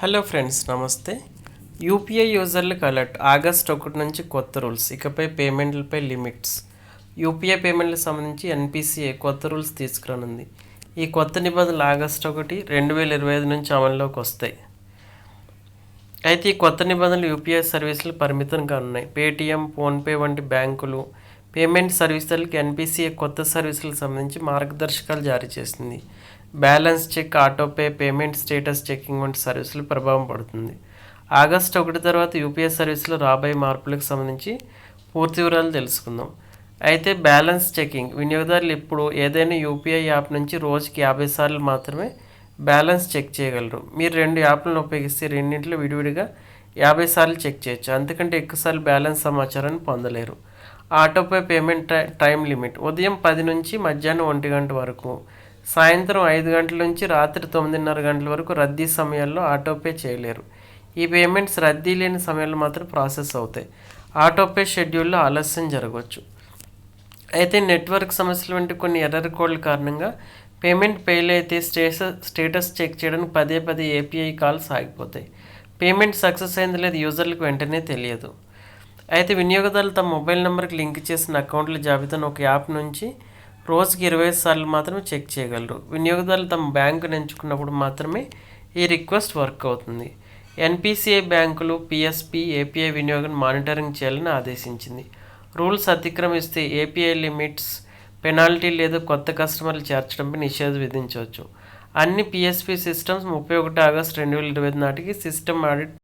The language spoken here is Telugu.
హలో ఫ్రెండ్స్ నమస్తే. యూపీఐ యూజర్లకు అలర్ట్ ఆగస్ట్ ఒకటి నుంచి కొత్త రూల్స్ ఇకపై పేమెంట్లపై లిమిట్స్ యూపీఐ పేమెంట్లకు సంబంధించి ఎన్పిసిఐ కొత్త రూల్స్ తీసుకురానుంది. ఈ కొత్త నిబంధనలు ఆగస్ట్ ఒకటి రెండు వేల ఇరవై ఐదు నుంచి అమల్లోకి వస్తాయి. అయితే ఈ కొత్త నిబంధనలు యూపీఐ సర్వీసులు పరిమితంగా ఉన్నాయి. పేటీఎం ఫోన్పే వంటి బ్యాంకులు పేమెంట్ సర్వీసులకి ఎన్పిసిఏ కొత్త సర్వీసులకు సంబంధించి మార్గదర్శకాలు జారీ చేసింది. Balance check autopay payment status checking వంటి సర్వీసులు ప్రభావం పడుతుంది. ఆగస్టు ఒకటి తర్వాత యూపీఐ సర్వీసులో రాబోయే మార్పులకు సంబంధించి పూర్తి వివరాలు తెలుసుకుందాం. అయితే బ్యాలెన్స్ చెకింగ్ వినియోగదారులు ఇప్పుడు ఏదైనా యూపీఐ యాప్ నుంచి రోజుకి యాభై సార్లు మాత్రమే బ్యాలెన్స్ చెక్ చేయగలరు. మీరు రెండు యాప్లను ఉపయోగిస్తే రెండింటిలో విడివిడిగా యాభై సార్లు చెక్ చేయొచ్చు. అంతకంటే ఎక్కువసార్లు బ్యాలెన్స్ సమాచారాన్ని పొందలేరు. ఆటోపే పేమెంట్ టై- టైం లిమిట్ ఉదయం పది నుంచి మధ్యాహ్నం ఒంటి గంట వరకు సాయంత్రం ఐదు గంటల నుంచి రాత్రి తొమ్మిదిన్నర గంటల వరకు రద్దీ సమయాల్లో ఆటోపే చేయలేరు. ఈ పేమెంట్స్ రద్దీ లేని సమయంలో మాత్రం ప్రాసెస్ అవుతాయి. ఆటోపే షెడ్యూల్లో ఆలస్యం జరగవచ్చు. అయితే నెట్వర్క్ సమస్యలు వంటి కొన్ని ఎర్రర్ కోడ్ల కారణంగా పేమెంట్ ఫెయిల్ అయితే స్టేటస్ స్టేటస్ చెక్ చేయడానికి పదే పదే ఏపీఐ కాల్స్ ఆగిపోతాయి. పేమెంట్ సక్సెస్ అయింది లేదు యూజర్లకు వెంటనే తెలియదు. అయితే వినియోగదారులు తమ మొబైల్ నెంబర్కి లింక్ చేసిన అకౌంట్ల జాబితాను ఒక యాప్ నుంచి రోజుకి ఇరవై సార్లు మాత్రమే చెక్ చేయగలరు. వినియోగదారులు తమ బ్యాంకును ఎంచుకున్నప్పుడు మాత్రమే ఈ రిక్వెస్ట్ వర్క్ అవుతుంది. ఎన్పిసిఐ బ్యాంకులు పిఎస్పి ఏపీఐ వినియోగం మానిటరింగ్ చేయాలని ఆదేశించింది. రూల్స్ అతిక్రమిస్తే ఏపీఐ లిమిట్స్ పెనాల్టీ లేదా కొత్త కస్టమర్లు చేర్చడంపై నిషేధం విధించవచ్చు. అన్ని పిఎస్పి సిస్టమ్స్ ముప్పై ఒకటి ఆగస్టు రెండు వేల ఇరవై నాటికి సిస్టమ్ ఆడిట్